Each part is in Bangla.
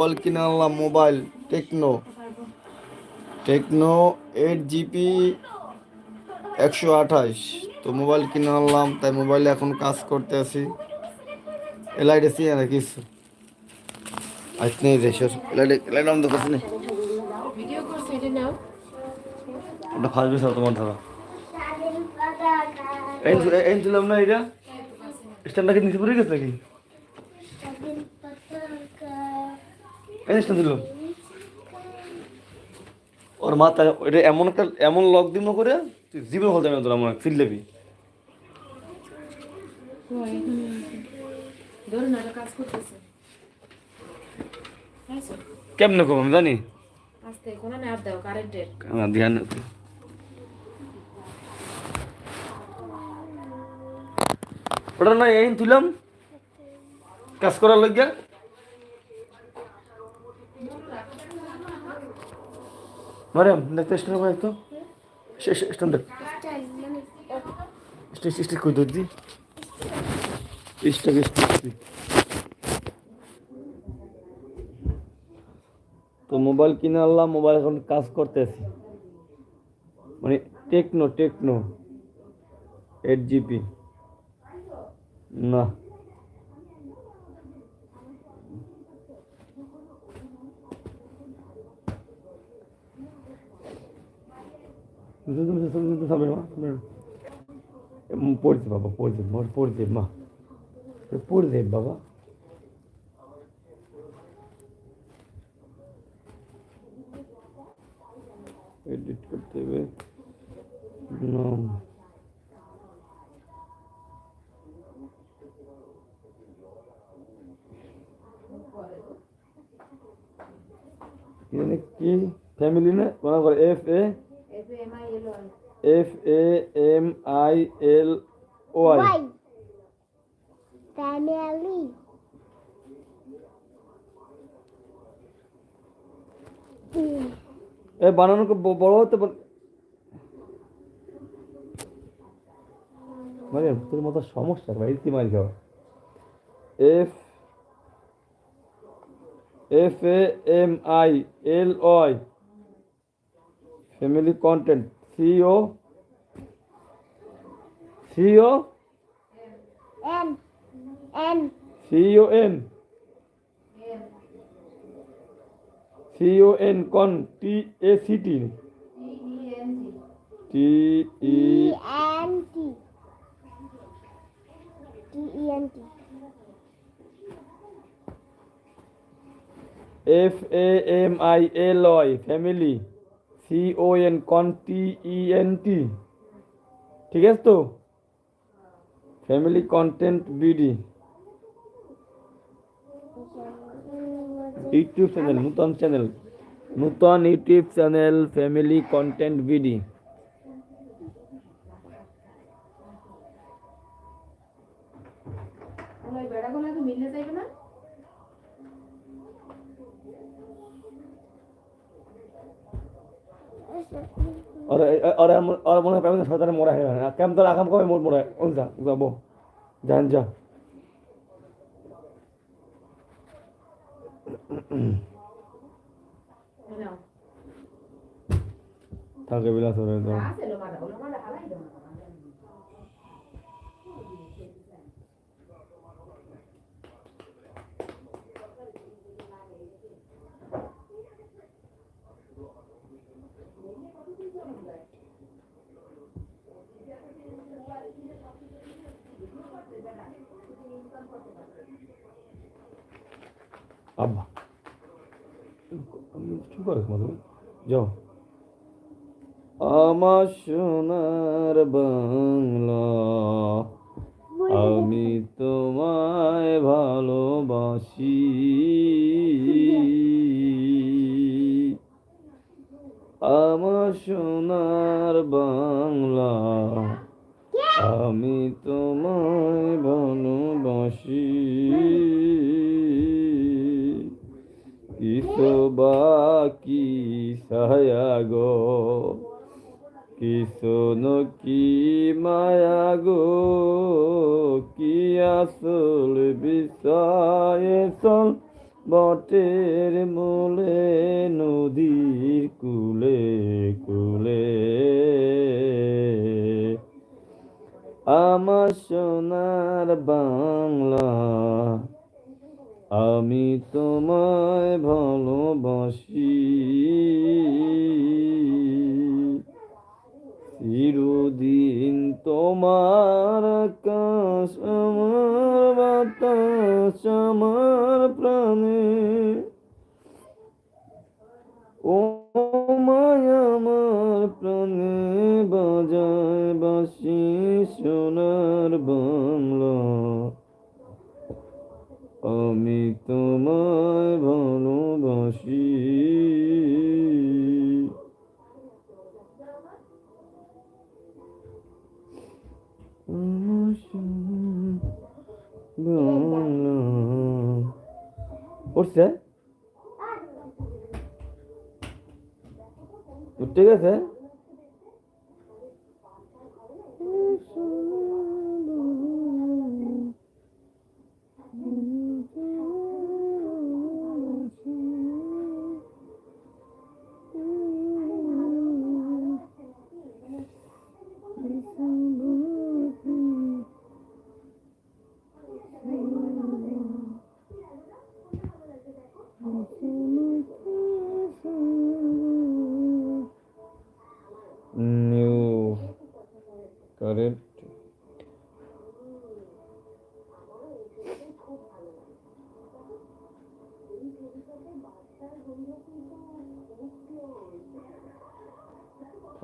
মোবাইল কিনে আনলাম mobile Tecno. Tecno eight GB একশো আঠাশ। তো মোবাইল কিনে আনলাম তাই মোবাইলে এখন কাজ করতে আছি। এলাইট আছি আর কিছু আজ নেই রে শেষ এলাইট এলাইট আমি তো করছি না ভিডিও করছে এটা নাও। ওটা ফার্স্ট বেস তোমার ধরো। এই এই ছিলাম না এটা? স্ট্যান্ডটা কি নিচে পড়ে গেছে নাকি? স্ট্যান্ড দিল। ওর মাথা এটা এমন একটা এমন লক দিম করে তুই জীবন হল যাবে না তোর আমার ফিল লেবি কেমনে কম আমি জানি? ধ্যান ওটা না এই তুলাম কাজ করার লজ্ঞা মারিয়াম দেখতে কই দর্জি স্টেজ স্টেজ তো মোবাইল কিনে আনলাম মোবাইল এখন কাজ করতেছি। মানে টেকনো টেকনো এইট জিবি না। পড়ছে বাবা পড়ছে মোর পড়ছে মা পড়ছে বাবা এডিট করতে হবে নাম এখানে কি ফ্যামিলি না মনে করে F A M I L Y. এ বানানো বড় হতে পারে মানে তোর মতো সমস্যা ভাই ইতি মারি খাওয়া। F F A M I L Y family content C O C O N. N. C O N C O N con T A C T T E E N T. T E N T. F A M I L Y family C O N con T E N T ঠিক আছে তো? Family content BD YouTube channel নূতন চ্যানেল নূতন YouTube channel family content BD और और और মনে হয় আমি সরকারে মোড়া হয়ে গেল কেমন তো আগাম কবে মোড় মোড়া ওই যা যাবো যান যা নাও থাকে বিলাস করে দাও আব্বা। কি করে মধু যাও। আমার সোনার বাংলা আমি তোমায় ভালোবাসি। আমার সোনার বাংলা আমি তোমায় ভালোবাসি। কিসো বাকি সায়া গো? কিসন কি মায়া গো? কি আসল বিষয়ে? চল বটের মূলে, নদীর কুলে কুলে। আমার সোনার বাংলা। আমি তোমায় ভালোবাসি। চিরদিন তোমার আকাশ আমার বাতাস আমার প্রাণে। ও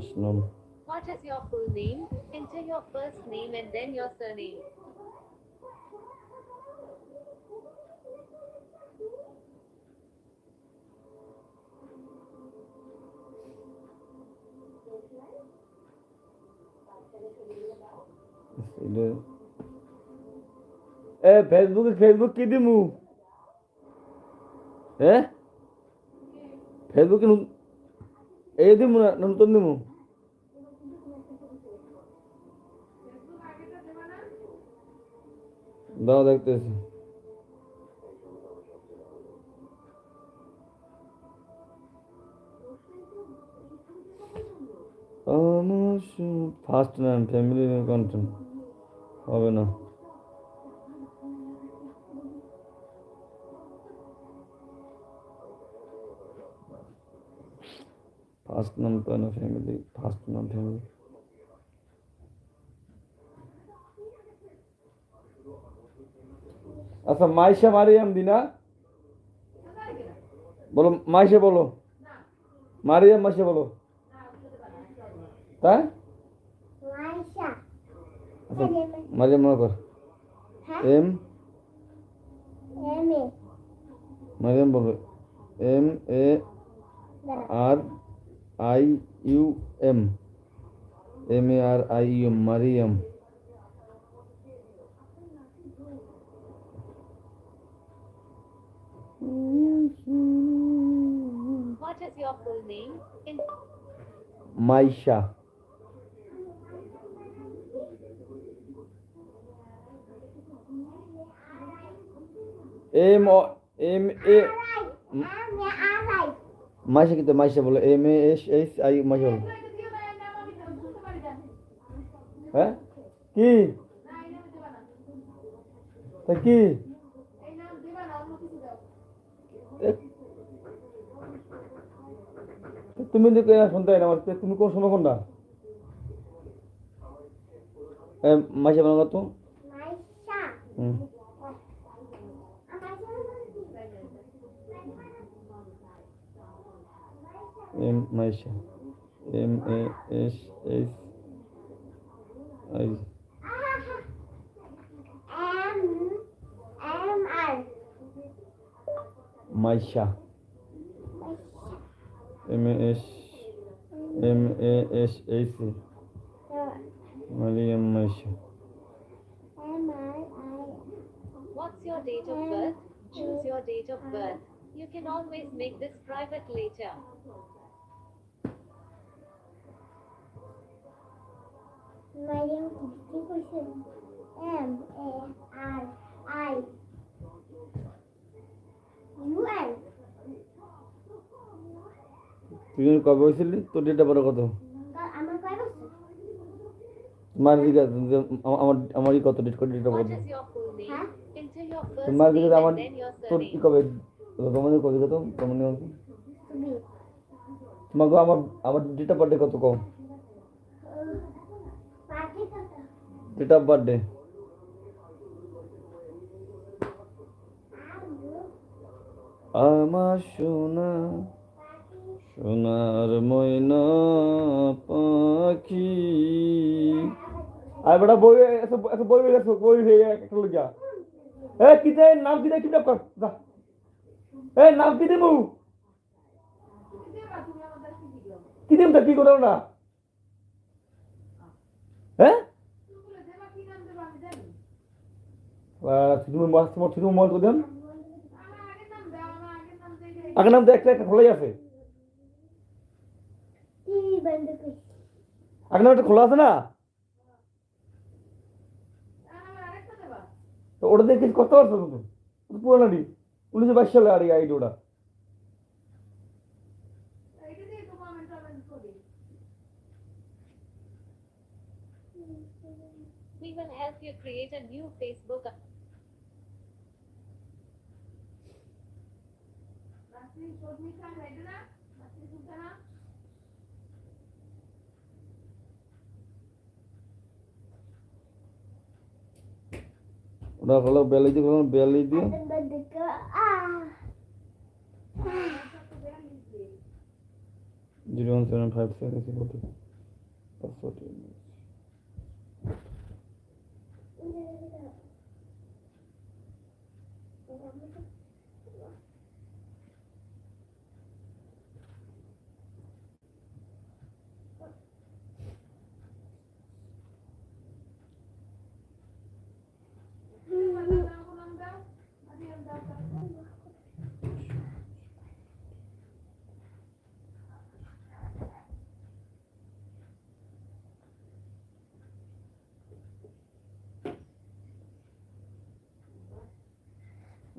first name What is your full name? Enter your first name and then your surname. এটা এ ফেসবুকে ফেসবুক কি দিমু হ্যাঁ ফেসবুকে নু- এই দিমু না নতুন দিমু দাও দেখতেছি আমার ফার্স্ট নাম ফ্যামিলি কন্টেন্ট হবে না ফার্স্ট নাম তো না ফ্যামিলি ফার্স্ট নাম ফ্যামিলি আচ্ছা মাইশা মারিয়াম দিনা? বলো মাইশে বলো। মারিয়াম মাইশা বলো। Maisha. আচ্ছা মারিয়াম মনে কর। এম? মারিয়াম বলো M A R I U M. M A R I U Mariam. What is your full name? Maisha M M A. Maisha কিন্তু মাইশা বলো M A S H I Maisha বলো হ্যাঁ কি তা কি তুমি কেনা শুনতে না আমার তুমি কোন সময় কোনটা? মাইশা বানাবো তো? M Maisha. M A S H I Maisha. M A S M A S H A. Mariam Maisha. M I I. What's your date of birth? Choose your date of birth. You can always make this private later. Mariam, M A R I. তুই কবে হয়েছিলি তোর ডেট অফ বার্থ কত আমার কয় বছর মার দিকে আমার আমারই কত ডেট কত date of What birth is your full name? Huh? Enter your মার first দিকে আমার তোর কি. কবে তোমাদের কবে কত তোমাদের তোমাকে আমার আমার ডেট অফ বার্থডে কত কম ডেট অফ বার্থডে আমার সোনা, সোনার ময়না পাখি। আর বেটা বই এত এত বই হয়ে গেছে, বই হয়ে একটা লইয়া এ, কি দে নাম কি দে কি কর, যা। এ, নাম কি দেবো কি দেব তা, কি করো না? হ্যাঁ তুমি মাস তোমার তুমি মন করে দেন। আগের নাম তো একটা একটা খোলাই আছে। আগের নাম একটা খোলা আছে না? তো ওটা কিছু করতে পারছ তুমি? পুরোনো ডি উনিশশো বাইশ সালে আর আইডি ওটা। We will help you create a new Facebook account. ওটা হলো বেলি দিয়ে বেলি দিয়ে আদম বন্ধ কর আহ zero one seven five seven forty password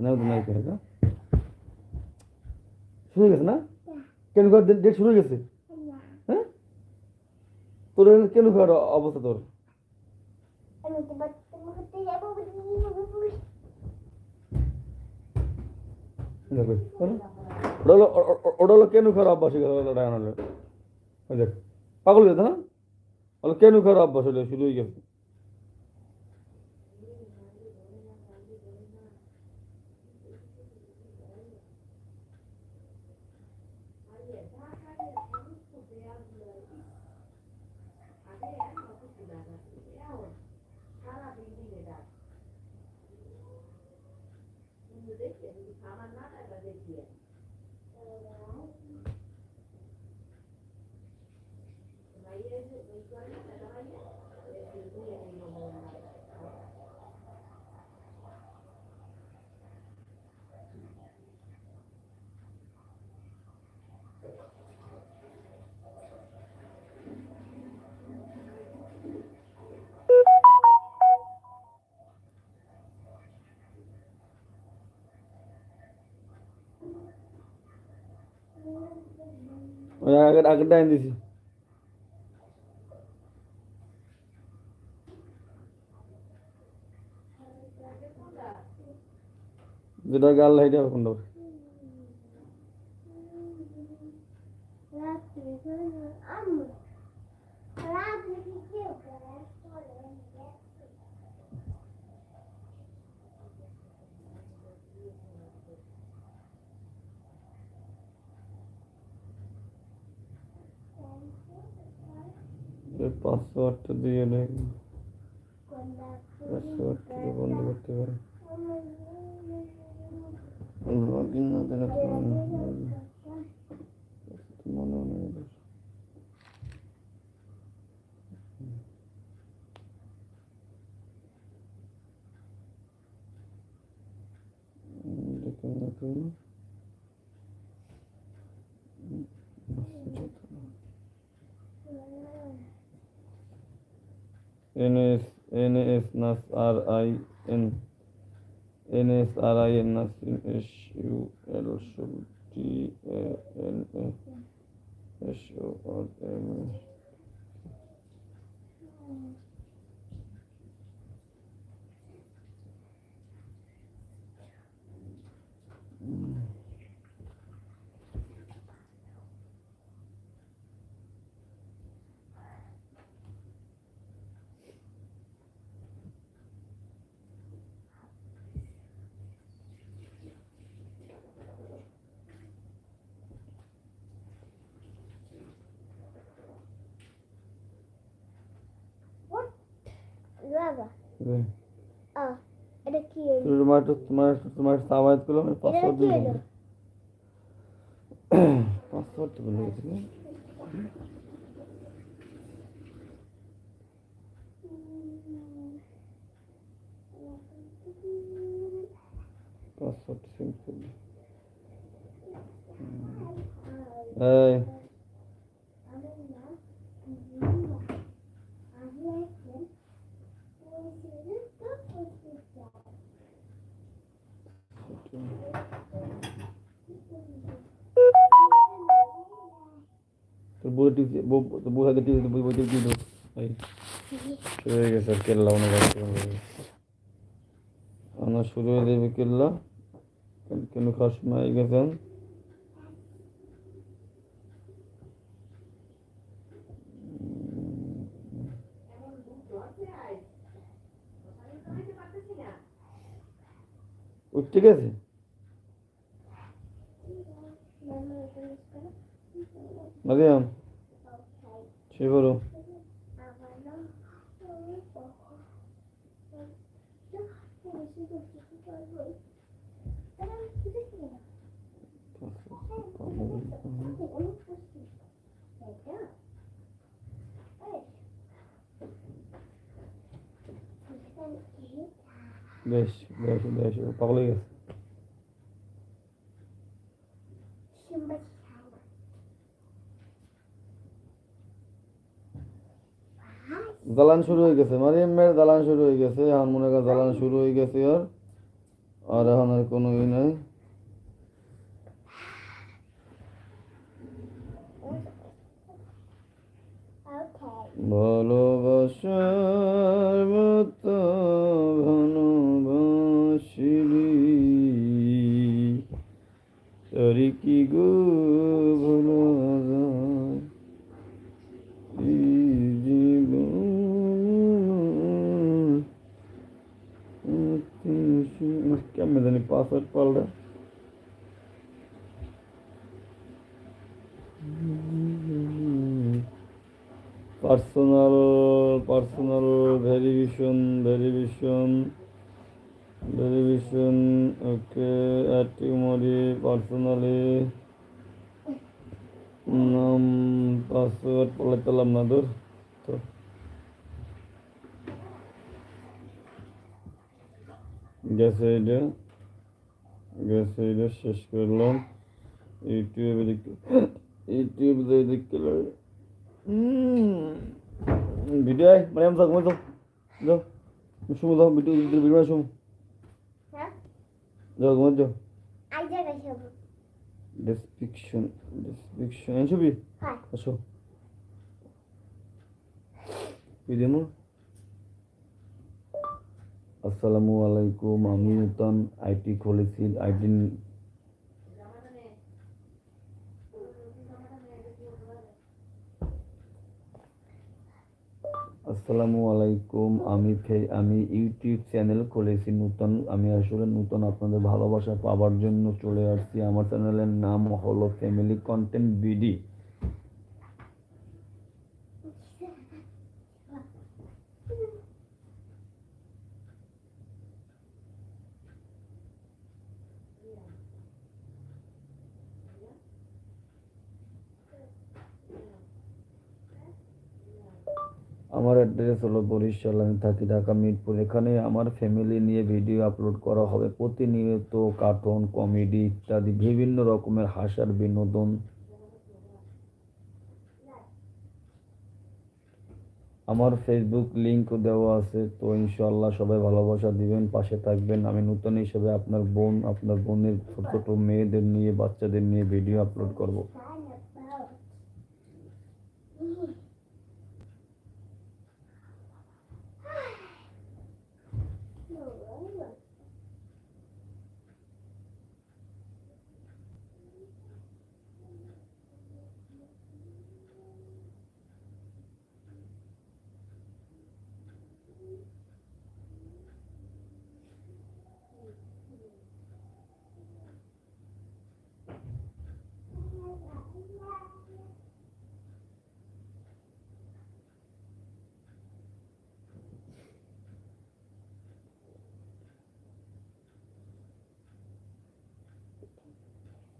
নাও নাই করে শুরু গেছে না? কেন ঘর ডেট শুরু গেছে? হ্যাঁ? তোর কেন ঘর অবস্থা তোর? অভ্যাস পাগল গেছে না? কেনু খাওয়ার অভ্যাস হলো শুরু হয়ে গেছে। Yeah. আগের আগের টাইম দিছি যেটা গাল লাইটা কোনটা রাত্রে আম্মু রাত্রে পাসওয়ার্ডটা দিয়ে নেই। পাসওয়ার্ডটা বন্ধ করতে পারে। লগ ইন না দিলে NS, NS, NAS, RI, N, NS, RI, NAS, NSU, should. বাবা। আ এটা কি হলো? তোমার তোমার তোমার করলাম এটা পাসওয়ার্ড কি দিলাম। পাসওয়ার্ড বলে গেছি পাসওয়ার্ড সেন্ড এই। যাবে কেল্লা। কেন- খাওয়ার সময় হয়ে গেছেন উঠতে গেছে মারিয়াম শুয়ে পড়ো। বেশ বেশ বেশ, পাগল হয়ে গেছে। জ্বালান শুরু হয়ে গেছে মারিয়ামের জ্বালান শুরু হয়ে গেছে এখন মনে করেন জ্বালান শুরু হয়ে গেছে আর আর এখন আর কোনো ই নাই। ভালোবাসার মতো ভালোবাসিলি তরি কি গো ভোলা যায় এই জীবন কেমন জানি পাসওয়ার্ড পাল্টা ভেরিফিকেশন ওকে অ্যাটিমরি পার্সোনালি নাম পাসওয়ার্ড পাল্টালাম না তোর তো গেছে এটা গেছে এটা শেষ করলাম ইউটিউবে দেখতে ইউটিউব দিয়ে দেখতে ভিডিও মানে আমি যাও যাও ভিডিও ভিডিও হ্যাঁ যাও ঘুমা যাও ডেসক্রিপশন ডেসক্রিপশন এই ছবি আসো কি আসসালামু আলাইকুম আমি নূতন আইটি খুলেছি আইটি আসসালামু আলাইকুম আমি আমি ইউটিউব চ্যানেল খুলেছি নূতন। আমি আসলে নূতন আপনাদের ভালোবাসা পাওয়ার জন্য চলে আসছি। আমার চ্যানেলের নাম হলো ফ্যামিলি কন্টেন্ট বিডি আমার অ্যাড্রেস হলো বরিশাল, আমি থাকি ঢাকা, মিরপুর। এখানে আমার ফ্যামিলি নিয়ে ভিডিও আপলোড করা হবে। প্রতিনিয়ত কার্টুন কমেডি ইত্যাদি বিভিন্ন রকমের হাসার বিনোদন। আমার ফেসবুক লিংক দেওয়া আছে, তো ইনশাআল্লাহ সবাই ভালোবাসা দিবেন, পাশে থাকবেন। আমি নতুন হিসেবে আপনার বোন, আপনার বোনের ছোট ছোট মেয়েদের নিয়ে, বাচ্চাদের নিয়ে ভিডিও আপলোড করব।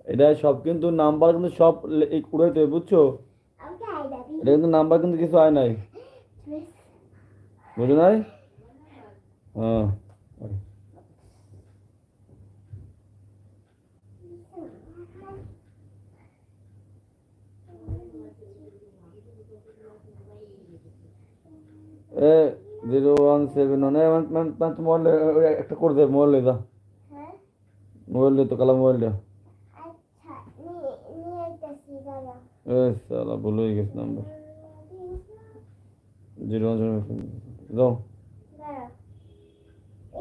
এটা সব কিন্তু নাম্বার কিন্তু সব উড়াইতে হবে, বুঝছ? এটা কিন্তু নাম্বার কিন্তু কিছু হয় নাই। বুঝো নাই? হ্যাঁ এ জিরো ওয়ান সেভেন ওয়ান মানে মোবাইল একটা করে দে মোবাইল যা। হ্যাঁ? মোবাইল তো কালা মোবাইল দে আচ্ছা নিয়ে নিয়ে আইতাছি দাদা এ সালা ভুল হয়ে গেছে নাম্বার জিরো ওয়ান সেভেন যাও দাঁড়াও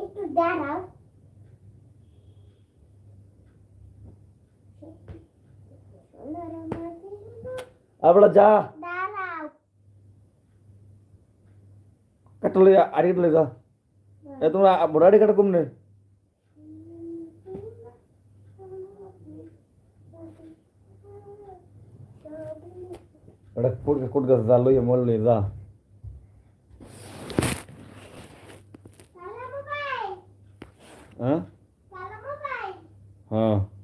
একটু দাঁড়াও সোনার আমার আবলা যা দাঁড়াও কাটলে আড়ি কাটলে যা এ তোমরা বড়াড়ি কাটা কম